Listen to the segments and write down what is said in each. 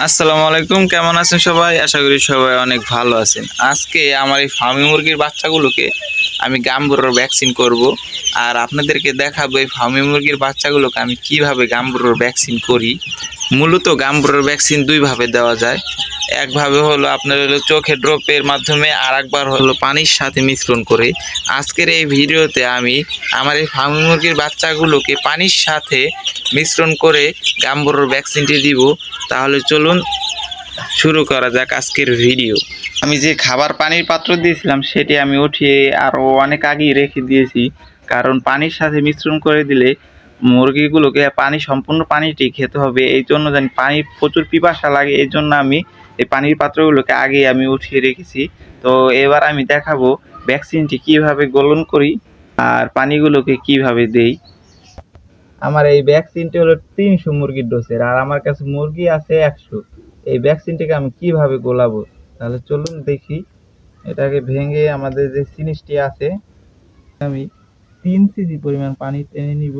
আসসালামু আলাইকুম, কেমন আছেন সবাই? আশা করি সবাই অনেক ভালো আছেন। আজকে আমার এই ফার্মি মুরগির বাচ্চাগুলোকে আমি গাম্বুরোর ভ্যাকসিন করব আর আপনাদেরকে দেখাবো এই ফার্মি মুরগির বাচ্চাগুলোকে আমি কীভাবে গাম্বুরোর ভ্যাকসিন করি। মূলত গাম্বুরোর ভ্যাকসিন দুইভাবে দেওয়া যায়। একভাবে হলো আপনার হলো চোখে ড্রপের মাধ্যমে আর একবার হলো পানির সাথে মিশ্রণ করে আজকের এই ভিডিওতে আমি আমার এই ফার্মি মুরগির বাচ্চাগুলোকে পানির সাথে মিশ্রণ করে গাম্বুরোর ভ্যাকসিনটি দিব। তাহলে চলুন শুরু করা যাক আজকের ভিডিও আমি যে খাবার পানির পাত্র দিয়েছিলাম, সেটি আমি উঠিয়ে আরও অনেক আগেই রেখে দিয়েছি। কারণ পানির সাথে মিশ্রণ করে দিলে মুরগিগুলোকে পানি, সম্পূর্ণ পানিটি খেতে হবে। এই জন্য জানি পানি প্রচুর পিপাসা লাগে, এই জন্য আমি এই পানির পাত্রগুলোকে আগে আমি উঠিয়ে রেখেছি। তো এবার আমি দেখাবো ভ্যাকসিনটি কীভাবে গলন করি আর পানিগুলোকে কীভাবে দেই। আমার এই ভ্যাকসিনটি হলো তিনশো মুরগির ডোজের, আর আমার কাছে মুরগি আছে একশো। এই ভ্যাকসিনটিকে আমি কীভাবে গোলাবো? তাহলে চলুন দেখি। এটাকে ভেঙে আমাদের যে জিনিসটি আছে, আমি তিন সিজি পরিমাণ পানি টেনে নিব।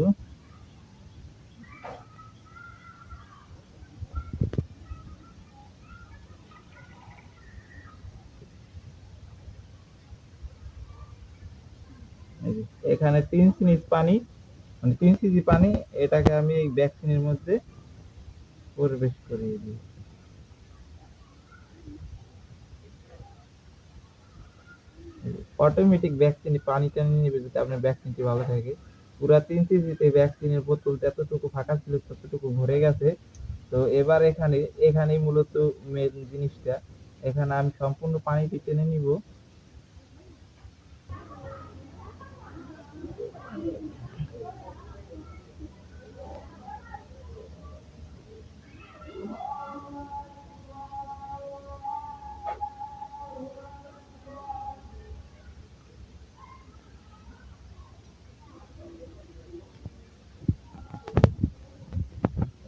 এখানে তিন সিনিস পানি মানে তিন সিজি পানি, এটাকে আমি এই ভ্যাকসিনের মধ্যে প্রবেশ করিয়ে দিই। অটোমেটিক ভ্যাকসিন পানি টানি নেবে যদি আপনার ভ্যাকসিনটি ভালো থাকে। পুরা তিন সিজিতে ভ্যাকসিনের বোতল যতটুকু ফাঁকা ছিল, ততটুকু ভরে গেছে। তো এবার এখানে, এখানেই মূলত মেন জিনিসটা। এখানে আমি সম্পূর্ণ পানিটি টেনে নিব।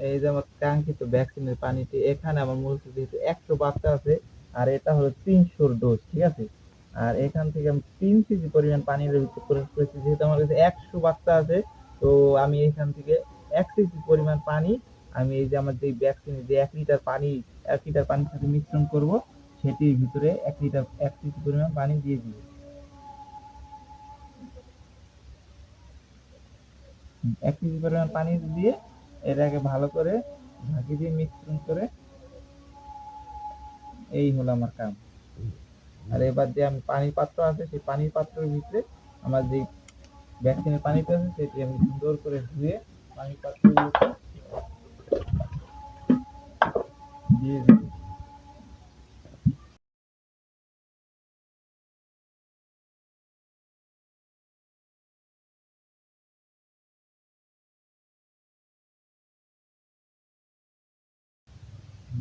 এই যে আমার কাঙ্ক্ষিত ভ্যাকসিনের পানিটি, এখানে আমার মূলত যেহেতু একশো বাচ্চা আছে, আর এটা হলো তিনশোর ডোজ ঠিক আছে? আর এখান থেকে আমি তিন কেজি পরিমাণ পানির প্রয়োগ করেছি, যেহেতু আমার কাছে একশো বাচ্চা আছে, তো আমি এখান থেকে এক কেজি পরিমাণ পানি, আমি এই যে আমার যে ভ্যাকসিন যে এক লিটার পানি, এক লিটার পানির সাথে মিশ্রণ করব, সেটির ভিতরে এক লিটার, এক কেজি পরিমাণ পানি দিয়ে দিব। এক কেজি পরিমাণ পানি দিয়ে এটাকে ভালো করে ঢাকি দিয়ে মিশ্রণ করে এই হলো আমার কাম। আর এবার যে আমি পানির পাত্র আছে সেই পানির পাত্রের ভিতরে আমার যে ভ্যাকসিনের পানিটা আছে সেটি আমি সুন্দর করে ধুয়ে পানির পাত্র দিয়ে দেব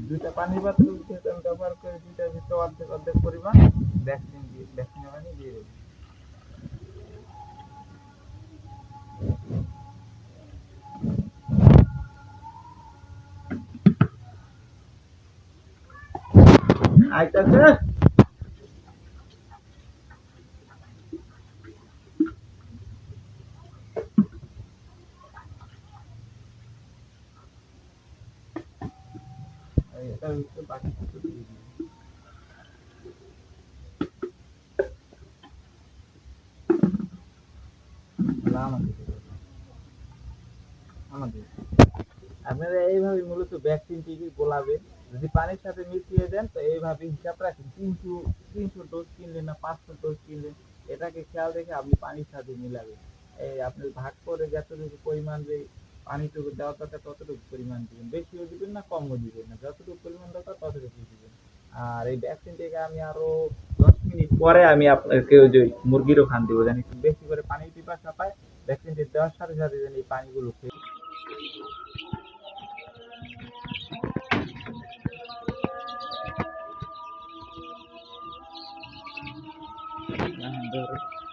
দুইটা পানির পাত্র যেহেতু আমি ব্যবহার করে দুইটার ভিতরে অর্ধেক অর্ধেক পরিমাণ ভ্যাকসিন দিয়ে ভ্যাকসিনের পানি দিয়ে দেবো। আইতাছে বাকি আমাদের আপনারা এইভাবে মূলত ভ্যাকসিন টিভি গোলাবেন। যদি পানির সাথে মিশিয়ে দেন, তো এইভাবে হিসাব রাখেন। তিনশো তিনশো ডোজ কিনলেন না, পাঁচশো ডোজ কিনলেন, এটাকে খেয়াল রেখে আপনি পানির সাথে মিলাবেন। এই আপনি ভাগ করে যতটুকু পরিমাণ যে পানিটুকু দেওয়া দরকার ততটুকু পরিমাণ দিবেন। বেশিও দিবেন না, কমও দিবেন না। যতটুকু পরিমাণ দরকার ততটুকু দিবেন। আর এই ভ্যাকসিন থেকে আমি আরও দশ মিনিট পরে আমি আপনাকে ওই যে মুরগিরও খান দিব, জানি বেশি করে পানির পিপাসা পায়। ভ্যাকসিনটি দেওয়ার সাথে সাথে যেন এই পানিগুলো খেয়ে হ্যাঁ।